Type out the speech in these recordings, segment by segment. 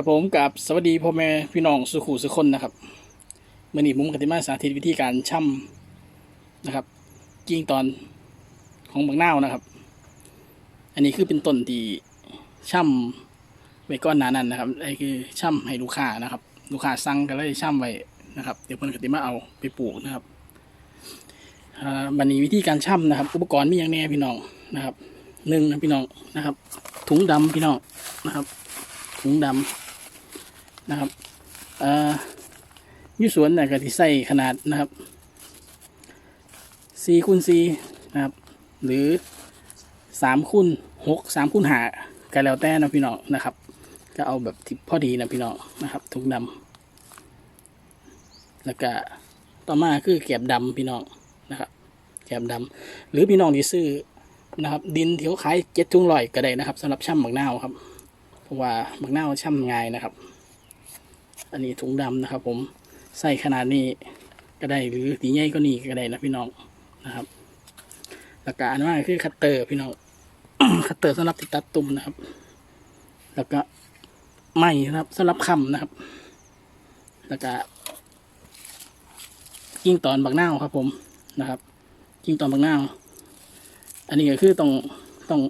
กับผมกับสวัสดีพ่อแม่พี่น้องสุขุสุคนนะครับมื่อนี้มุมกติมาสาธิตวิธีการช่ำนะครับกิ่งตอนของบางนาวนะครับ อันนี้คือเป็นต้นที่ช่ำไว้ก้อนหนานั้นนะครับไอ้คือช่ำให้ลูกค้านะครับ ลูกค้าสั่งก็เลยช่ำไว้นะครับ เดี๋ยวเพิ่นกติมาเอาไปปลูกนะครับบันนี้วิธีการช่ำนะครับ อุปกรณ์มีอย่างแน่พี่น้องนะครับหนึ่งนะพี่น้องนะครับ ถุงดำพี่น้องนะครับถุงดำ นะครับเอ่ออยูสวนน่ก็ที่ใส่ขนาดนะครับ4คูณ4นะครับ หรือ3คูณ6 3คูณ5ก็แล้วแต่นะพี่น้องนะครับ ก็เอาแบบที่พอดีนะพี่น้องนะครับถุงดำแล้วก็ต่อมาคือแกบดำพี่น้องนะครับแกบดำหรือพี่น้องที่ซื้อนะครับ ดินที่เขาขายเจ็ดถุงลอยก็ได้นะครับสำหรับช่ำบักนาวครับเพราะว่าบักนาวช่ำง่ายนะครับ อันนี้ถุงดำนะครับ ผมใส่ขนาดนี้ก็ได้หรือตีใหญ่ก็นี่ก็ได้นะพี่น้องนะครับแล้วก็อันว่าคือคัตเตอร์พี่น้องคัตเตอร์สำหรับติดตัดตุ่มนะครับ แล้วก็ไม้นะครับสำหรับคำนะครับ แล้วก็กิ้งตอนบักนาครับ ผมนะครับกิ้งตอนบักนาอันนี้ก็คือต้องต้อง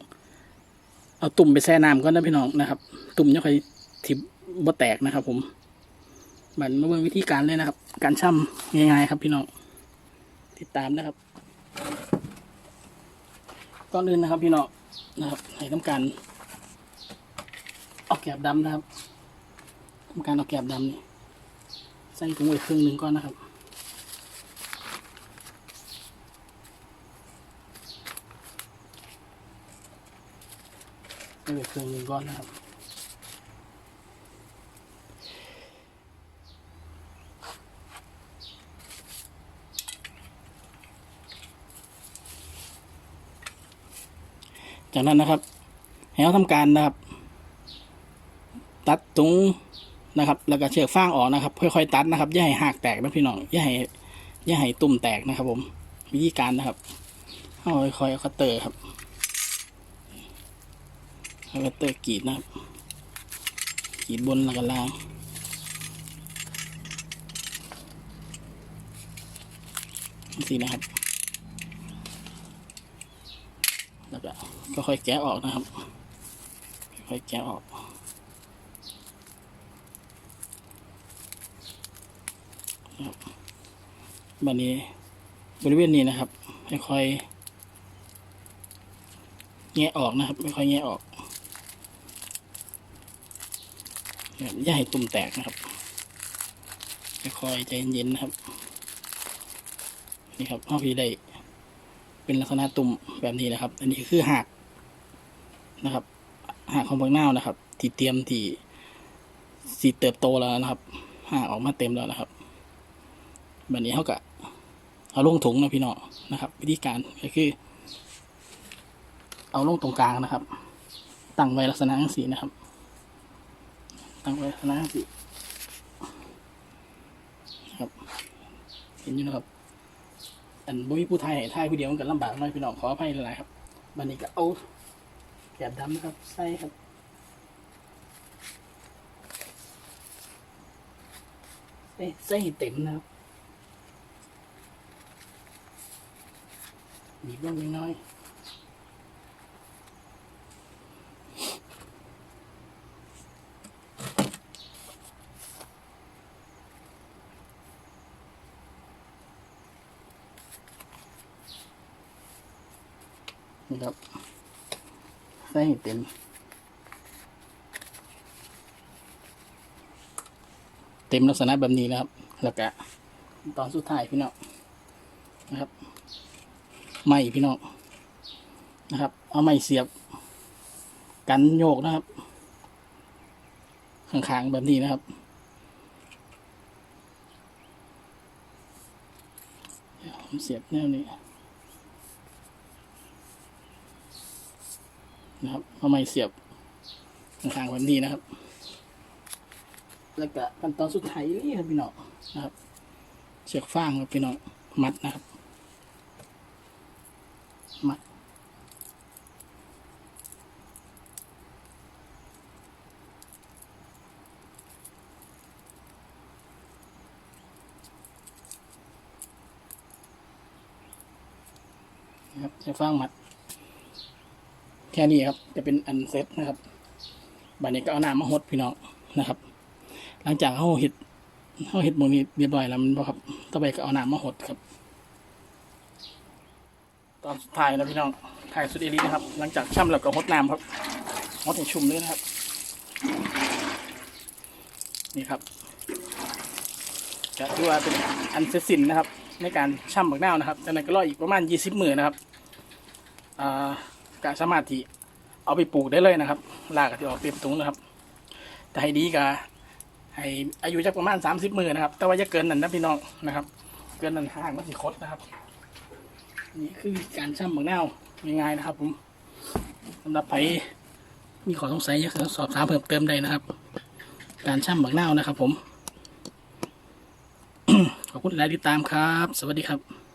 เอาตุ่มไปแช่น้ำก่อนนะพี่น้องนะครับ ตุ่มยังค่อยทิบบ่แตกนะครับ ผม หมันมาเบิ่งวิธีการเลยนะครับ การช่ำง่ายๆครับพี่น้อง ติดตามนะครับก่อนอื่นนะครับพี่น้องนะครับให้ทำการเอาแกบดำนะครับทำการเอาแกบดำนี่ใส่ถุงไว้ครึ่งหนึ่งก่อนนะครับใส่ไว้ครึ่งหนึ่งก่อนนะครับ จากนั้นนะครับให้เราทำการนะครับ ตัดตรงนะครับ แล้วก็เชือกฟางออกนะครับ ค่อยๆตัดนะครับอย่าให้หักแตกนะพี่น้องอย่าให้อย่าให้ตุ่มแตกนะครับ ผมวิธีการนะครับเอาค่อยๆเอาคัตเตอร์ครับเอาคัตเตอร์กรีดนะครับกรีดบนแล้วก็ล่างนี่นะครับ แล้วก็ค่อยแกะออกนะครับ ค่อยแกะออกครับบันนี้บริเวณนี้นะครับค่อยแงะออกนะครับ ไม่ค่อยแงะออกนะครับอย่าให้ตุ่มแตกนะครับค่อยใจเย็นๆนะครับ นี่ครับพ่อพี่ได้ เป็นลักษณะตุ่มแบบนี้นะครับ อันนี้คือหักนะครับหักของบางนาวนะครับ ที่เตรียมที่สีเติบโตแล้วนะครับหักออกมาเต็มแล้วนะครับแบบนี้เขาก็เอาลงถุงนะพี่น้องนะครับ วิธีการก็คือ เอาลงตรงกลางนะครับ ตั้งไว้ลักษณะสีนะครับ ตั้งไว้ลักษณะสีครับ เห็นอยู่นะครับ อันบ่มีผู้ไทยให้ไทยผู้เดียวมันก็ลำบากหน่อยพี่น้องขออภัยหลายครับบันนี้ก็เอาแกบดำนะครับใส่ครับใส่ใส่เต็มนะครับบีบลงนิดน้อย นี่ครับ ใส่ให้เต็ม เต็มลักษณะแบบนี้นะครับ แล้วก็ตอนสุดท้ายพี่น้องนะครับ ไม้พี่น้องนะครับ เอาไม้เสียบ กันโยกนะครับข้างๆแบบนี้นะครับเดี๋ยวผมเสียบแนวนี้ นะครับเอาไม่เสียบข้างๆแบบนี้นะครับ แล้วก็ขั้นตอนสุดท้ายนี่ครับพี่น้องนะครับเสียบฟางครับพี่น้องมัดนะครับ มัดนะครับเสียบฟางมัด ค่นี้ครับ จะเป็นอันเซ็ตนะครับบัดนี้ก็เอาน้ำมาหดพี่น้องนะครับ หลังจากเขาเห็ดเขาเห็ดหมองนี้เรียบร้อยแล้วมันบ่ครับ ต่อไปก็เอาน้ำมาหดครับ ตอนสุดท้ายนะพี่น้องถ่ายสุดเอลีนะครับ หลังจากช่ำแล้วก็หดน้ำครับหดให้ชุ่มเลยนะครับ นี่ครับจะถือว่าเป็นอันเสร็จสิ้นนะครับ ในการช่ำบักนาวนะครับจากนั้นก็รออีกประมาณยี่สิบมือนะครับอ่า กะสามารถที่เอาไปปลูกได้เลยนะครับลากที่ออกเต็มตุงนะครับ แต่ให้ดีกะให้อายุจะประมาณสามสิบมือนะครับ แต่ว่าจะเกินนั้นนะพี่น้องนะครับ เกินนั้นห่างมันสิคดนะครับ นี่คือการช่ำบักนาวง่ายๆนะครับผมสำหรับใครมีขอสงสัยอยากจะสอบถามเพิ่มเติมได้นะครับ การช่ำบักนาวนะครับ ผมขอบคุณหลายที่ตามครับ สวัสดีครับ